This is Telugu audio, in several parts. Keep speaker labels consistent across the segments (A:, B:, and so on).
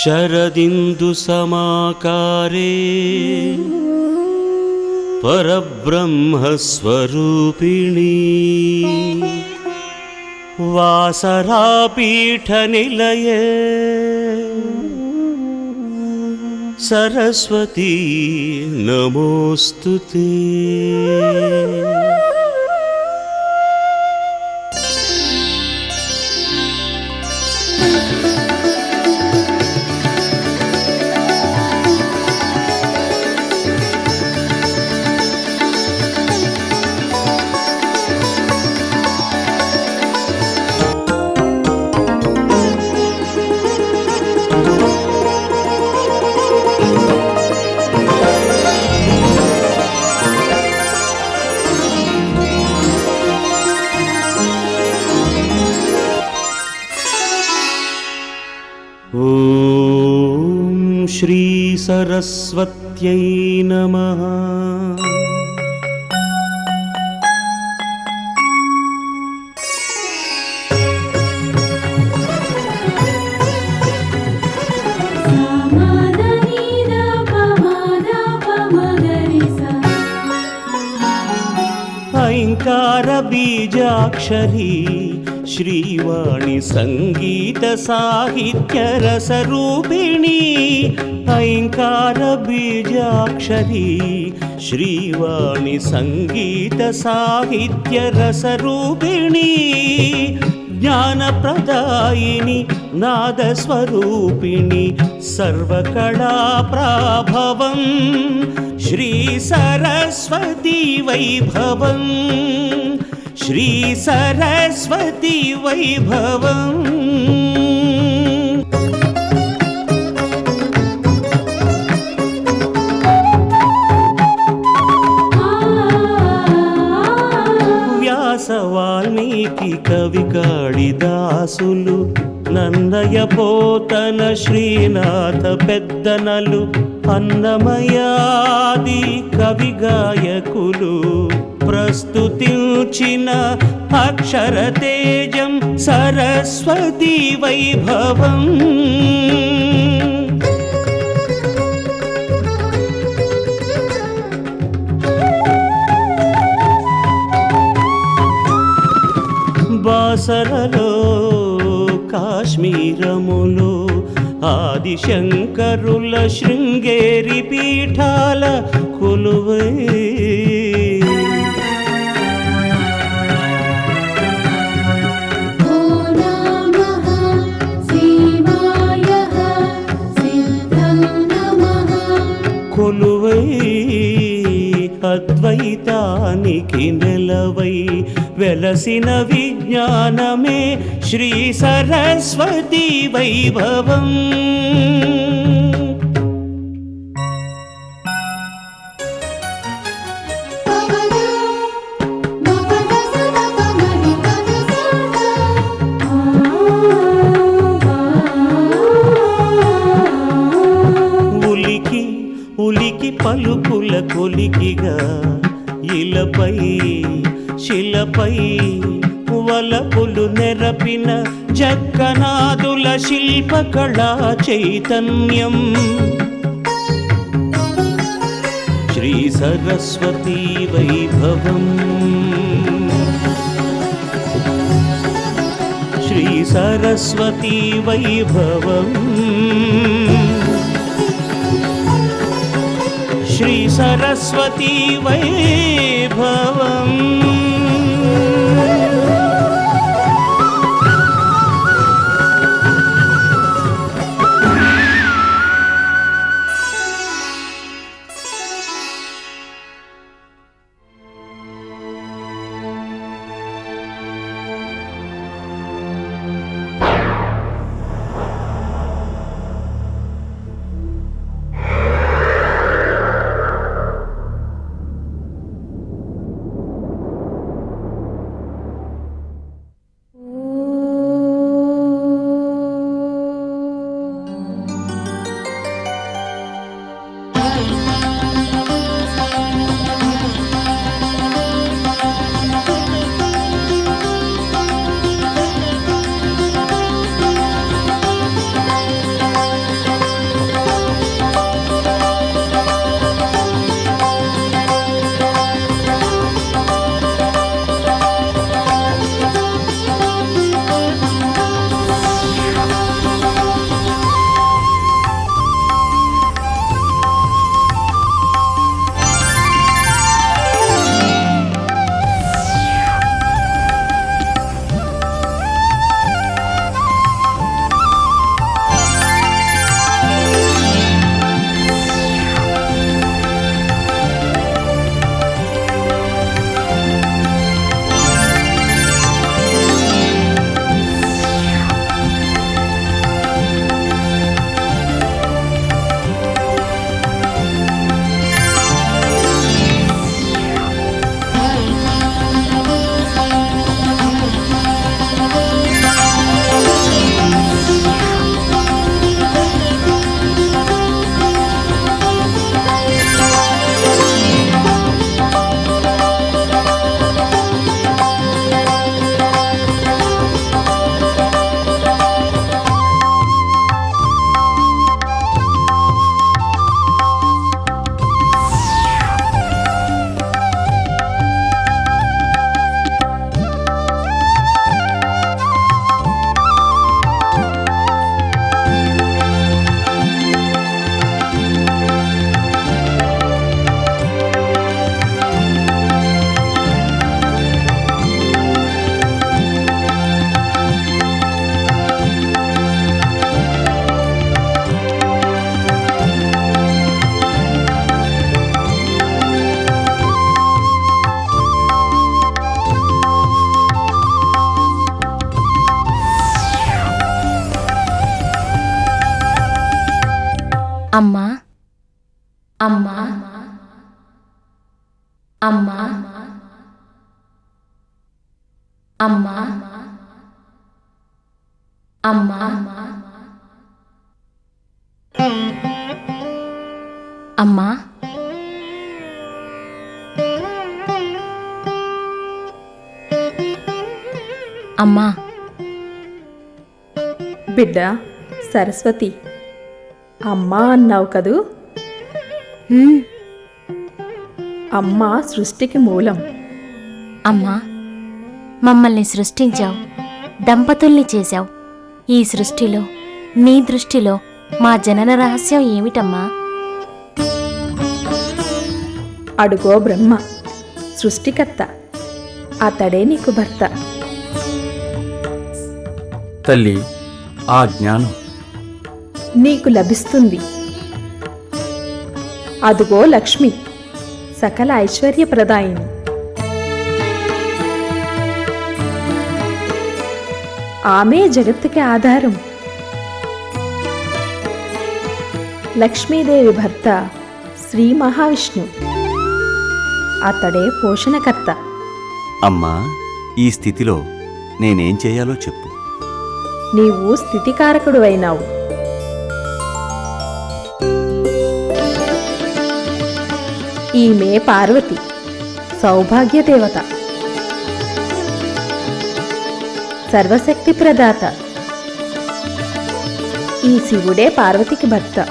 A: शरदिन्दुसमाकारे परब्रह्मस्वरूपिणी वासरापीठनिलये सरस्वती नमोऽस्तु ते श्रीसरस्वत्यै नमः శ్రీవాణి సంగీత సాహిత్య రసరూపిణి ఐంకార బీజాక్షరి. శ్రీవాణి సంగీత సాహిత్య రసరూపిణి జ్ఞానప్రదాయిని నాదస్వరూపిణి సర్వకళా ప్రాభవం. శ్రీ సరస్వతి వైభవం. वैभवम् श्रीसरस्वती वैभवम् వ్యాస వాల్మీకి కవి కాళిదాసులు నందయ పోతన శ్రీనాథ పెద్దనలు అన్నమయాది కవి గాయకులు ప్రస్తుతించిన అక్షర తేజం సరస్వతి వైభవం. బాసరలో కాశ్మీరములు ఆదిశంకరుల శృంగేరి పీఠాల కొలువై కొలువై. అద్వైతానికి నెలవై వెలసిన విజ్ఞానమే శ్రీ సరస్వతి వైభవం. కళా చైతన్యం. శ్రీ సరస్వతీ వైభవం. శ్రీ సరస్వతీ వైభవం. శ్రీ సరస్వతీ వైభవం.
B: అమ్మా.
C: బిడ్డ సరస్వతి అమ్మా అన్నావు కదూ? అమ్మ సృష్టికి మూలం.
B: అమ్మా మమ్మల్ని సృష్టించావు దంపతుల్ని చేశావు. ఈ సృష్టిలో నీ దృష్టిలో మా జనన రహస్యం ఏమిటమ్మా?
C: అడుగో బ్రహ్మ సృష్టికర్త అతడే నీకు భర్త.
D: తల్లి ఆ జ్ఞానం.
C: నీకు లభిస్తుంది. అదుగో లక్ష్మి సకల ఐశ్వర్యప్రదాయిని. ఆమె జగత్తుకి ఆధారం. లక్ష్మీదేవి భర్త శ్రీ మహావిష్ణు. అతడే పోషణకర్త.
E: అమ్మా ఈ స్థితిలో నేనేం చేయాలో చెప్పు.
C: నీవు స్థితికారకుడు అయినావు. ఈమె పార్వతి సౌభాగ్య దేవత సర్వశక్తి ప్రదాత ఈ శివుడే పార్వతికి భర్త.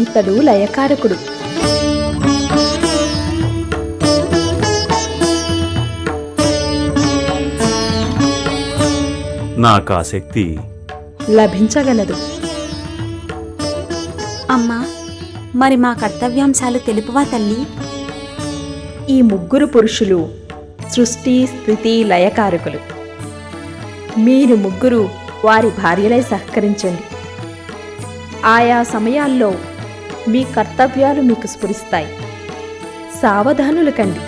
C: ఇతడు లయకారకుడు.
E: నాకు ఆ శక్తి
C: లభించగలదు.
F: అమ్మా మరి మా కర్తవ్యాంశాలు తెలుపువా తల్లి?
C: ఈ ముగ్గురు పురుషులు సృష్టి స్థితి లయకారకులు. మీరు ముగ్గురు వారి భార్యలై సహకరించండి. ఆయా సమయాల్లో మీ కర్తవ్యాలు మీకు స్ఫురిస్తాయి. సావధానులు కండి.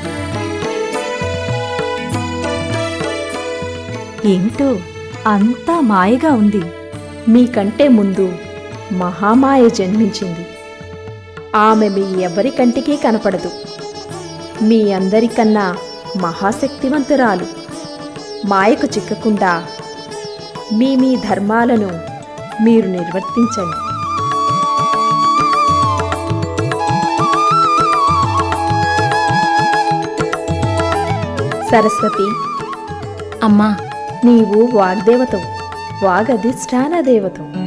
F: ఏమిటో? అంతా మాయగా ఉంది.
C: మీకంటే ముందు మహామాయ జన్మించింది. ఆమె మీ ఎవరి కంటికి కనపడదు. మీ అందరికన్నా మహాశక్తివంతురాలు. మాయకు చిక్కకుండా మీ మీ ధర్మాలను మీరు నిర్వర్తించండి. సరస్వతి.
B: అమ్మా
C: నీవు వాగ్దేవతవు వాగధిష్టాన దేవతవు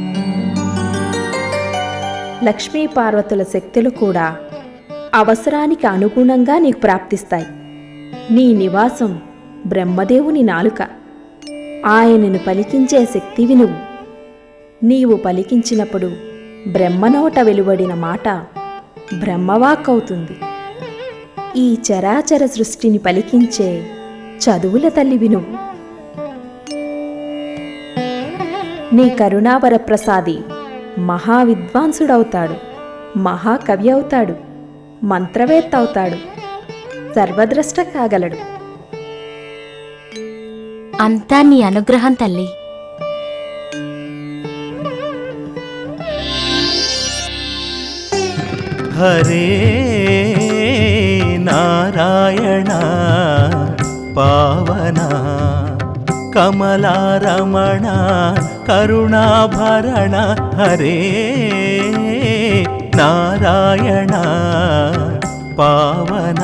C: లక్ష్మీ పార్వతుల శక్తులు కూడా అవసరానికి అనుగుణంగా నీకు ప్రాప్తిస్తాయి. నీ నివాసం బ్రహ్మదేవుని నాలుక. ఆయనను పలికించే శక్తివి నువ్వు నీవు పలికించినప్పుడు బ్రహ్మనోట వెలువడిన మాట బ్రహ్మవాక్కవుతుంది ఈ చరాచర సృష్టిని పలికించే చదువుల తల్లివి నువ్వు నీ కరుణావర ప్రసాది మహావిద్వాంసుడవుతాడు మహాకవి అవుతాడు మంత్రవేత్త అవుతాడు సర్వద్రష్ట కాగలడు
B: అంతా నీ అనుగ్రహం తల్లి.
A: హరే నారాయణ పావన కమలారమణ కరుణాభరణ హరే నారాయణ పావన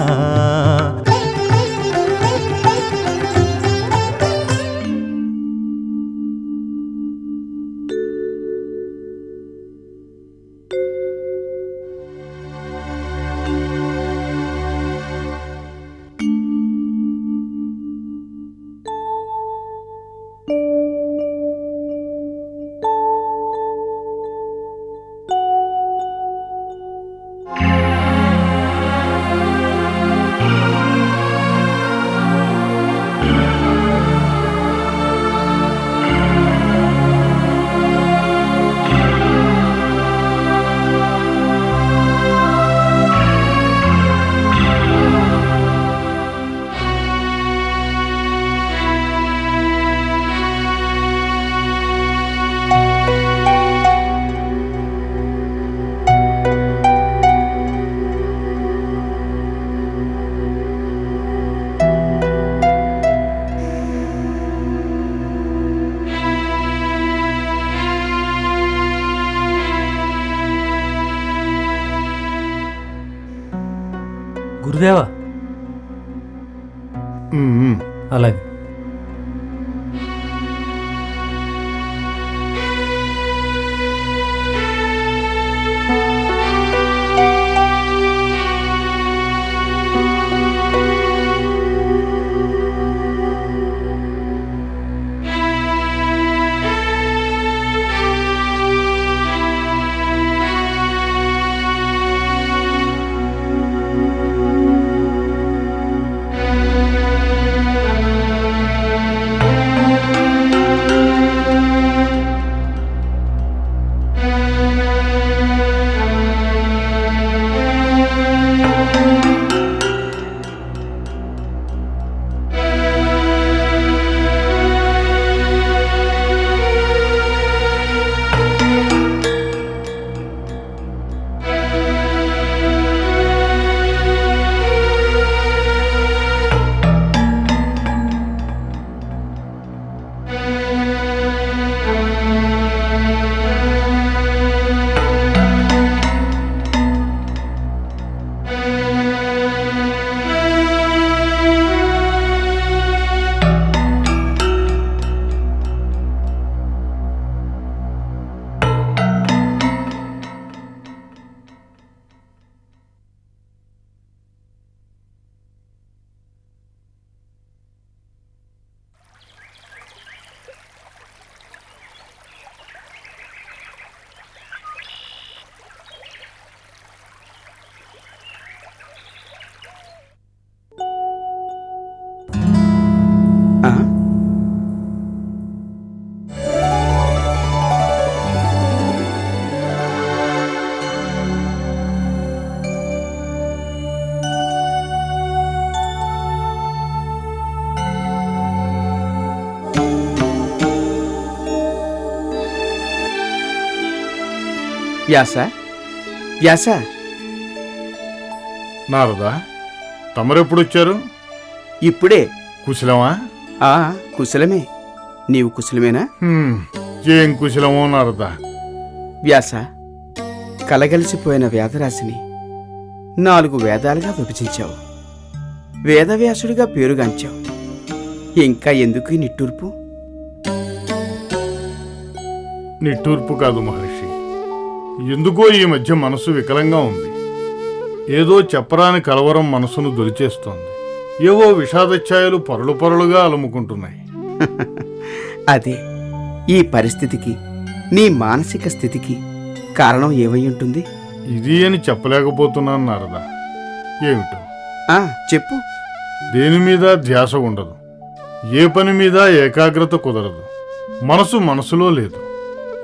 G: ఉంటుందేవా
H: అలాగే.
I: వ్యాస వ్యాస
G: నారదా తమరెప్పుడు వచ్చారు
I: ఇప్పుడే.
G: కుశలమా?
I: ఆ కుశలమే. నీవు కుశలమేనా.
G: ఏం కుశలమో నారదా.
I: వ్యాస కలగలిసిపోయిన వేదరాశిని నాలుగు వేదాలుగా విభజించావు. వేదవ్యాసుడిగా పేరుగాంచావు. ఇంకా ఎందుకు నిట్టూర్పు?
G: నిట్టూర్పు కాదు మహర్షి. ఎందుకో ఈ మధ్య మనసు వికలంగా ఉంది. ఏదో చెప్పరాని కలవరం మనసును దొలిచేస్తోంది ఏవో విషాదఛాయలు పొరలు పొరలుగా అలుముకుంటున్నాయి.
I: అదే ఈ పరిస్థితికి నీ మానసిక స్థితికి కారణం ఏమై ఉంటుంది?
G: ఇది అని చెప్పలేకపోతున్నాను నారదా. ఏమిటో?
I: ఆ చెప్పు.
G: దేని మీద ధ్యాస ఉండదు. ఏ పని మీద ఏకాగ్రత కుదరదు. మనసు మనసులో లేదు.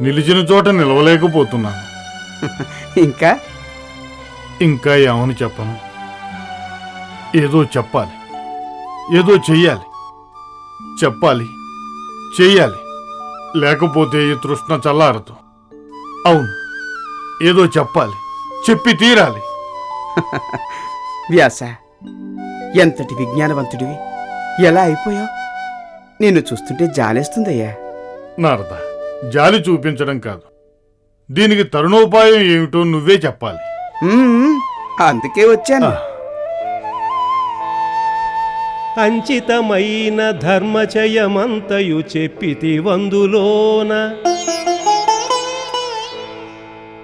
G: నిలిచిన చోట నిలవలేకపోతున్నాను.
I: ఇంకా?
G: ఇంకా ఏమని చెప్పను? ఏదో చెప్పాలి. ఏదో చెయ్యాలి. చెప్పాలి. చెయ్యాలి. లేకపోతే ఈ తృష్ణ చల్లారదు. అవును. ఏదో చెప్పాలి. చెప్పి తీరాలి.
I: వ్యాస ఎంతటి విజ్ఞానవంతుడివి. ఎలా అయిపోయావు? నిన్ను చూస్తుంటే జాలేస్తుందయ్యా.
G: నారద జాలి చూపించడం కాదు. దీనికి తరుణోపాయం ఏమిటో నువ్వే చెప్పాలి.
I: అందుకే వచ్చాను.
H: అంచితమైన ధర్మచయమంతయు చెప్పితి వందులోన.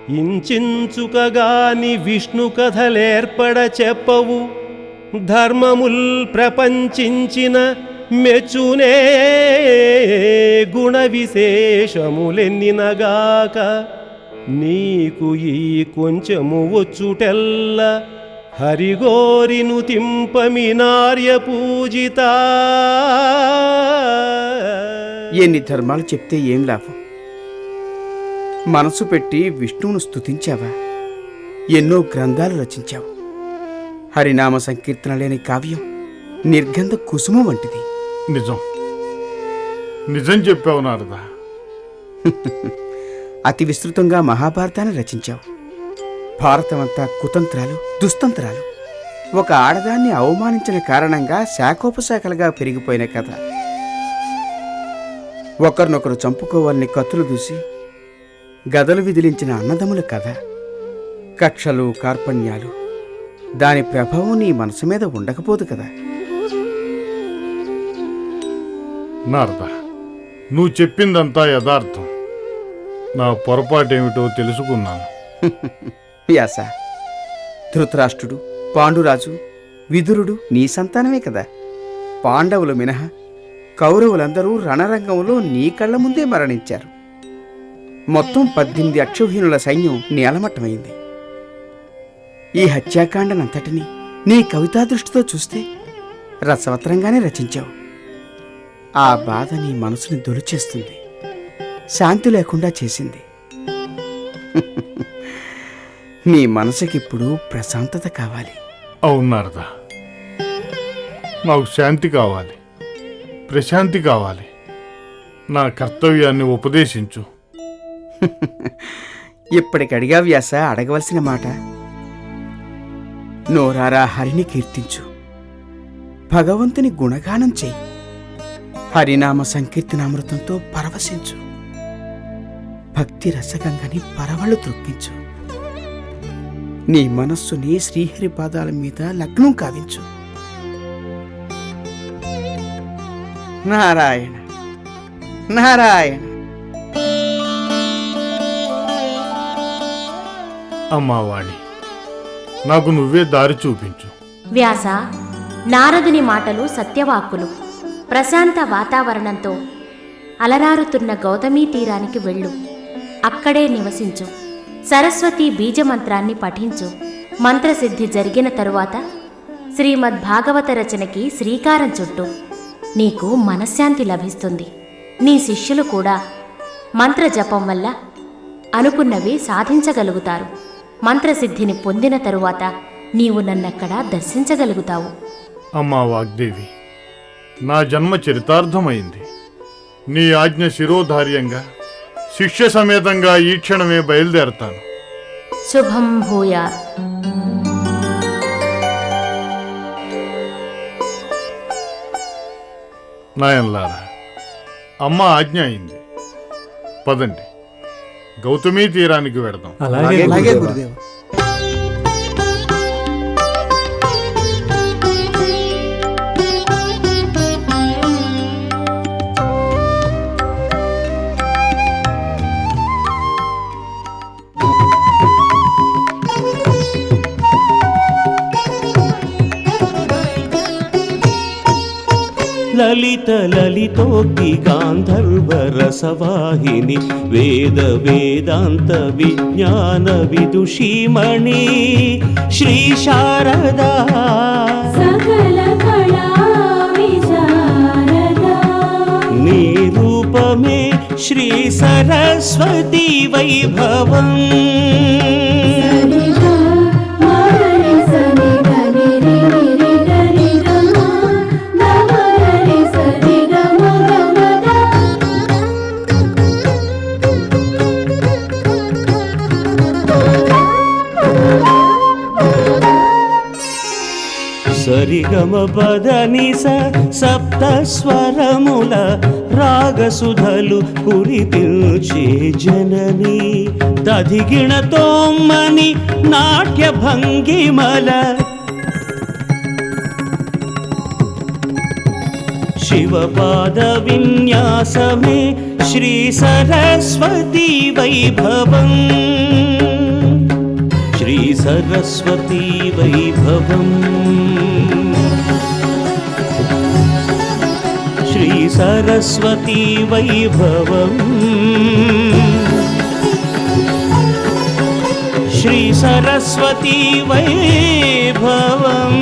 H: ఇంచించుకగాని విష్ణు కథలేర్పడ చెప్పవు. ధర్మముల్ ప్రపంచించిన మెచ్చునే గుణ విశేషములెన్నినగాక. నీకు ఈ కొంచెము వచ్చుటెల్ల హరిగోరిను తింపమినార్య పూజిత.
I: ఎన్ని ధర్మాలు చెప్తే ఏం లాభం? మనసు పెట్టి విష్ణువును స్తుతించావా? ఎన్నో గ్రంథాలు రచించావు. హరినామ సంకీర్తన లేని కావ్యం నిర్గంధ కుసుమం వంటిది.
G: నిజం. నిజం చెప్పావు నారదా.
I: అతి విస్తృతంగా మహాభారతాన్ని రచించావు. భారతమంతా కుతంత్రాలు దుస్తంత్రాలు. ఒక ఆడదాన్ని అవమానించిన కారణంగా శాఖోపశాఖలుగా పెరిగిపోయిన కథ. ఒకరినొకరు చంపుకోవాలని కత్తులు దూసి గదలు విదిలించిన అన్నదముల కథ. కక్షలు కార్పణ్యాలు దాని ప్రభావం నీ మనసు మీద ఉండకపోదు కదా.
G: నారద నువ్వు చెప్పిందంతా యథార్థం. నా పొరపాటేమిటో తెలుసుకున్నాను.
I: వ్యాస ధృతరాష్ట్రుడు పాండురాజు విదురుడు నీ సంతానమే కదా. పాండవులు మినహా కౌరవులందరూ రణరంగంలో నీ కళ్ళ ముందే మరణించారు. మొత్తం పద్దెనిమిది అక్షౌహీనుల సైన్యం నేలమట్టమైంది ఈ హత్యాకాండనంతటిని నీ కవితా దృష్టితో చూస్తే రసవత్రంగానే రచించావు. ఆ బాధ నీ మనసుని దొలిచేస్తుంది శాంతి లేకుండా చేసింది. నీ మనసుకిప్పుడు ప్రశాంతత కావాలి.
G: అవును నారద. నాకు శాంతి కావాలి. ప్రశాంతి కావాలి. నా కర్తవ్యాన్ని ఉపదేశించు.
I: ఇప్పటికడిగా వ్యాస అడగవలసిన మాట. నోరారా హరిని కీర్తించు. భగవంతుని గుణగానం చెయ్యి హరినామ సంకీర్తనామృతంతో పరవశించు. భక్తి రసగంగని పరవళ్ళు త్రొక్కించు నీ మనస్సుని శ్రీహరి పాదాల మీద లగ్నం కావించు. నారాయణ నారాయణ.
G: అమ్మా వాణి నాకు నువ్వే దారి చూపించు.
B: వ్యాస నారదుని మాటలు సత్యవాక్కులు. ప్రశాంత వాతావరణంతో అలరారుతున్న గౌతమీ తీరానికి వెళ్ళు. అక్కడే నివసించు. సరస్వతి బీజమంత్రాన్ని పఠించు. మంత్రసిద్ధి జరిగిన తరువాత శ్రీమద్ భాగవత రచనకి శ్రీకారం చుట్టు. నీకు మనశ్శాంతి లభిస్తుంది. నీ శిష్యులు కూడా మంత్ర జపం వల్ల అనుకున్నవి సాధించగలుగుతారు. మంత్రసిద్ధిని పొందిన తరువాత నీవు నన్నక్కడ దర్శించగలుగుతావు.
G: అమ్మా వాగ్దేవి నా జన్మ చరితార్థమైంది. నీ ఆజ్ఞ శిరోధార్యంగా శిష్య సమేతంగా ఈ క్షణమే బయలుదేరతాను.
B: శుభం భూయాత్
G: నాయన్లారా అమ్మ ఆజ్ఞ అయింది. పదండి. గౌతమీ తీరానికి వెడదాం.
A: అలాగే గురుదేవ. లలితోక్తి గాంధర్వ రసవాహిని వేద వేదాంత విజ్ఞాన విదుషీమణి శ్రీ శారదా. నీ రూపమే శ్రీ సరస్వతి వైభవం. సరిగమ సప్తస్వరముల రాగసుధలు కురిపించే జనని తదిగిణతోమ్మని నాట్య భంగిమల శివపాద విన్యాసమే శ్రీ సరస్వతి వైభవం. శ్రీ సరస్వతి सरस्वती वैभवम् श्री सरस्वती वैभवम्